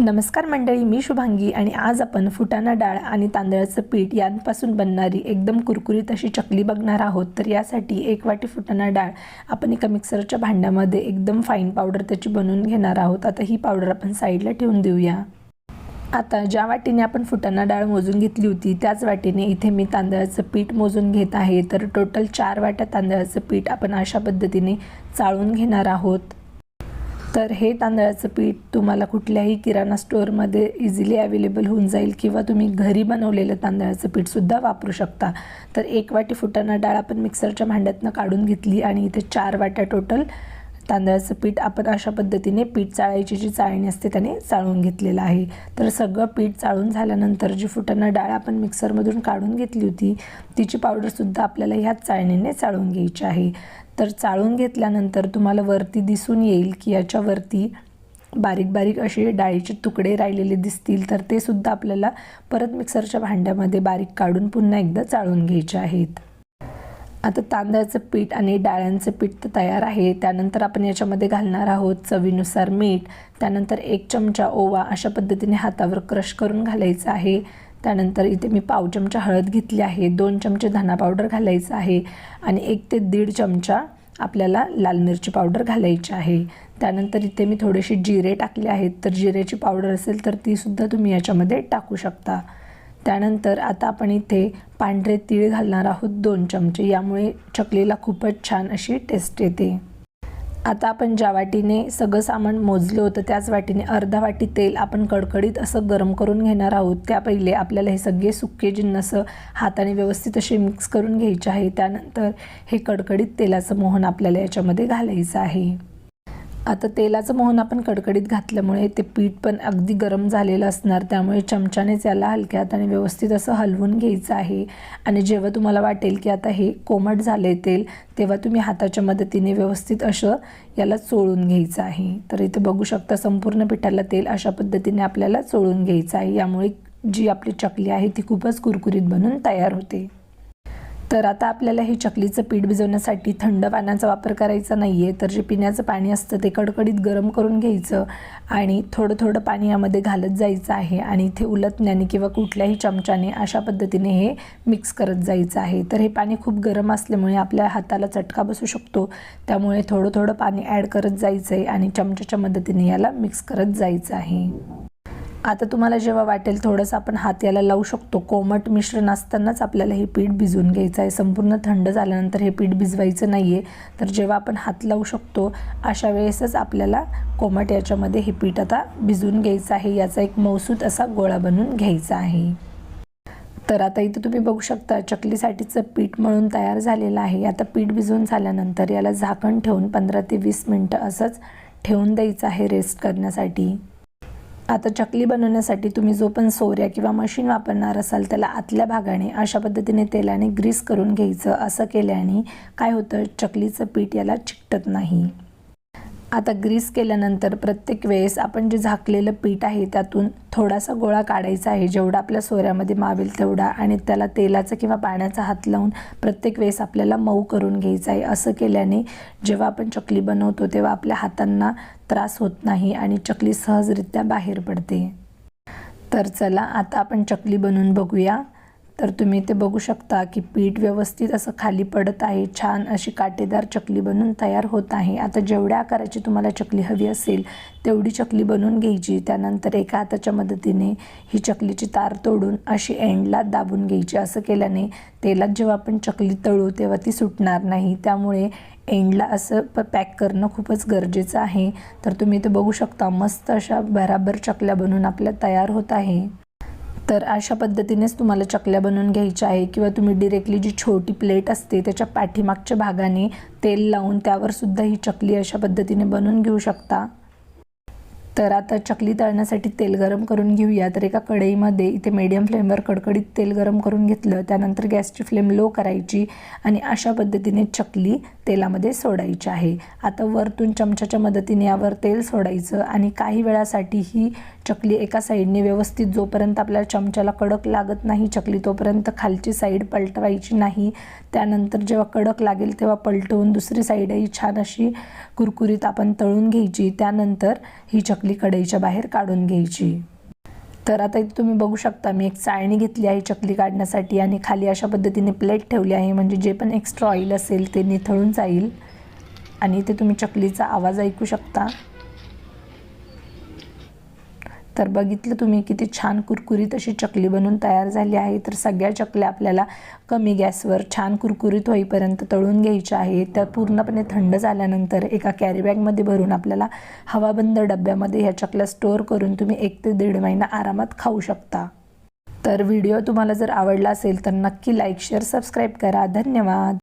नमस्कार मंडळी मी शुभांगी आणि आज आपण फुटाणा डाळ आणि तांदळाचं पीठ यांपासून बनणारी एकदम कुरकुरीत अशी चकली बघणार आहोत. तर यासाठी एक वाटी फुटाणा डाळ आपण एका मिक्सरच्या भांड्यामध्ये एकदम फाईन पावडर त्याची बनवून घेणार आहोत. आता ही पावडर आपण साईडला ठेवून देऊया. आता ज्या वाटीने आपण फुटाणा डाळ मोजून घेतली होती त्याच वाटीने इथे मी तांदळाचं पीठ मोजून घेत आहे. तर टोटल चार वाट्या तांदळाचं पीठ आपण अशा पद्धतीने चाळून घेणार आहोत. तर हे तांदळाचं पीठ तुम्हाला कुठल्याही किराणा स्टोअरमध्ये इझिली अवेलेबल होऊन जाईल किंवा तुम्ही घरी बनवलेलं तांदळाचं पीठसुद्धा वापरू शकता. तर एक वाटी फुटाणा डाळ आपण मिक्सरच्या भांड्यातनं काढून घेतली आणि इथे चार वाट्या टोटल तांदळाचं पीठ आपण अशा पद्धतीने पीठ चाळायची जी चाळणी असते त्याने चाळून घेतलेलं आहे. तर सगळं पीठ चाळून झाल्यानंतर जी फुटाणा डाळ आपण मिक्सरमधून काढून घेतली होती तिची पावडरसुद्धा आपल्याला ह्याच चाळणीने चाळून घ्यायची आहे. तर चाळून घेतल्यानंतर तुम्हाला वरती दिसून येईल की याच्यावरती बारीक बारीक असे डाळीचे तुकडे राहिलेले दिसतील. तर ते सुद्धा आपल्याला परत मिक्सरच्या भांड्यामध्ये बारीक काढून पुन्हा एकदा चाळून घ्यायचे आहेत. आता तांदळाचं पीठ आणि डाळ्यांचं पीठ तर तयार आहे. त्यानंतर आपण याच्यामध्ये घालणार आहोत चवीनुसार मीठ. त्यानंतर एक चमचा ओवा अशा पद्धतीने हातावर क्रश करून घालायचं आहे. त्यानंतर इथे मी पाव चमचा हळद घेतली आहे. दोन चमचे धना पावडर घालायचं आहे. आणि एक ते दीड चमचा आपल्याला लाल मिरची पावडर घालायची आहे. त्यानंतर इथे मी थोडेसे जिरे टाकले आहेत. तर जिऱ्याची पावडर असेल तर तीसुद्धा तुम्ही याच्यामध्ये टाकू शकता. त्यानंतर आता आपण इथे पांढरे तीळ घालणार आहोत दोन चमचे. यामुळे चकलीला खूपच छान अशी टेस्ट येते. आता आपण ज्या वाटीने सगळं सामान मोजलं होतं त्याच वाटीने अर्धा वाटी तेल आपण कडकडीत असं गरम करून घेणार आहोत. त्या पहिले आपल्याला हे सगळे सुके जिन्नस हाताने व्यवस्थित असे मिक्स करून घ्यायचे आहे. त्यानंतर हे कडकडीत तेलाचं मोहन आपल्याला याच्यामध्ये घालायचं आहे. आता तेलाचं मोहन आपण कडकडीत घातल्यामुळे ते पीठ पण अगदी गरम झालेलं असणार त्यामुळे चमच्यानेच याला हलक्यात आणि व्यवस्थित असं हलवून घ्यायचं आहे. आणि जेव्हा तुम्हाला वाटेल की आता हे कोमट झाले तेल तेव्हा तुम्ही हाताच्या मदतीने व्यवस्थित असं याला चोळून घ्यायचं आहे. तर इथे बघू शकता संपूर्ण पिठाला तेल अशा पद्धतीने आपल्याला चोळून घ्यायचं आहे. यामुळे जी आपली चकली आहे ती खूपच कुरकुरीत बनून तयार होते. तर आता आपल्याला हे चकलीचं पीठ भिजवण्यासाठी थंड पाण्याचा वापर करायचा नाही आहे तर जे पिण्याचं पाणी असतं ते कडकडीत गरम करून घ्यायचं आणि थोडं थोडं पाणी यामध्ये घालत जायचं आहे आणि इथे उलटण्याने किंवा कुठल्याही चमच्याने अशा पद्धतीने हे मिक्स करत जायचं आहे. तर हे पाणी खूप गरम असल्यामुळे आपल्या हाताला चटका बसू शकतो. त्यामुळे थोडं थोडं पाणी ॲड करत जायचं आहे आणि चमच्याच्या मदतीने याला मिक्स करत जायचं आहे. आता तुम्हाला जेव्हा वाटेल थोडंसं आपण हात याला लावू शकतो. कोमट मिश्रण असतानाच आपल्याला हे पीठ भिजवून घ्यायचं आहे. संपूर्ण थंड झाल्यानंतर हे पीठ भिजवायचं नाही आहे तर जेव्हा आपण हात लावू शकतो अशा वेळेसच आपल्याला कोमट याच्यामध्ये हे पीठ आता भिजवून घ्यायचं आहे. याचा एक मौसूद असा गोळा बनवून घ्यायचा आहे. तर आता इथं तुम्ही बघू शकता चकलीसाठीचं पीठ मळून तयार झालेलं आहे. आता पीठ भिजवून झाल्यानंतर याला झाकण ठेवून पंधरा ते वीस मिनटं असंच ठेवून द्यायचं आहे रेस्ट करण्यासाठी. आता चकली बनवण्यासाठी तुम्ही जो पण सोऱ्या किंवा मशीन वापरणार असाल त्याला आतल्या भागाने अशा पद्धतीने तेलाने ग्रीस करून घ्यायचं. असं केल्याने काय होतं? चकलीचं पीठ याला चिकटत नाही. आता ग्रीस केल्यानंतर प्रत्येक वेळेस आपण जे झाकलेलं पीठ आहे त्यातून थोडासा गोळा काढायचा आहे जेवढा आपल्या सोऱ्यामध्ये मावेल तेवढा. आणि त्याला तेलाचा किंवा पाण्याचा हात लावून प्रत्येक वेळेस आपल्याला मऊ करून घ्यायचा आहे. असं केल्याने जेव्हा आपण चकली बनवतो तेव्हा आपल्या हातांना त्रास होत नाही आणि चकली सहजरित्या बाहेर पडते. तर चला आता आपण चकली बनवून बघूया. तर तुम्ही ते बघू शकता की पीठ व्यवस्थित असं खाली पडत आहे छान अशी काटेदार चकली बनून तयार होत आहे. आता जेवढ्या आकाराची तुम्हाला चकली हवी असेल तेवढी चकली बनवून घ्यायची. त्यानंतर एका हाताच्या मदतीने ही चकलीची तार तोडून अशी एंडला दाबून घ्यायची. असं केल्याने तेलात जेव्हा आपण चकली तळू तेव्हा ती सुटणार नाही. त्यामुळे एंडला असं प पॅक करणं खूपच गरजेचं आहे. तर तुम्ही ते बघू शकता. मस्त अशा बराबर चकल्या बनवून आपल्या तयार होत आहे. तर अशा पद्धतीनेच तुम्हाला चकल्या बनवून घ्यायच्या आहे किंवा तुम्ही डिरेक्टली जी छोटी प्लेट असते त्याच्या पाठीमागच्या भागाने तेल लावून त्यावर सुद्धा ही चकली अशा पद्धतीने बनवून घेऊ शकता. तर आता चकली तळण्यासाठी तेल गरम करून घेऊया. तर एका कढईमध्ये इथे मीडियम फ्लेमवर कडकडीत तेल गरम करून घेतलं. त्यानंतर गॅसची फ्लेम लो करायची आणि अशा पद्धतीने चकली तेलामध्ये सोडायची आहे. आता वरतून चमच्याच्या मदतीने यावर तेल सोडायचं आणि काही वेळासाठी ही चकली एका साईडने व्यवस्थित जोपर्यंत आपल्याला चमच्याला कडक लागत नाही चकली तोपर्यंत खालची साईड पलटवायची नाही. त्यानंतर जेव्हा कडक लागेल तेव्हा पलटवून दुसरी साईडही छान अशी कुरकुरीत आपण तळून घ्यायची. त्यानंतर ही चकली आपली कढईच्या बाहेर काढून घ्यायची. तर आता इथे तुम्ही बघू शकता मी एक चाळणी घेतली आहे चकली काढण्यासाठी आणि खाली अशा पद्धतीने प्लेट ठेवली आहे म्हणजे जे पण एक्स्ट्रा ऑइल असेल ते निथळून जाईल. आणि इथे तुम्ही चकलीचा आवाज ऐकू शकता. तर बघितलं तुम्ही किती छान कुरकुरीत अशी चकली बनून तयार झाली आहे. तर सगळ्या चकल्या आपल्याला कमी गॅसवर छान कुरकुरीत होईपर्यंत तळून घ्यायच्या आहे त्या पूर्णपणे थंड झाल्यानंतर एका कॅरीबॅगमध्ये भरून आपल्याला हवाबंद डब्यामध्ये ह्या चकल्या स्टोअर करून तुम्ही एक ते दीड महिना आरामात खाऊ शकता. तर व्हिडिओ तुम्हाला जर आवडला असेल तर नक्की लाईक शेअर सबस्क्राईब करा. धन्यवाद.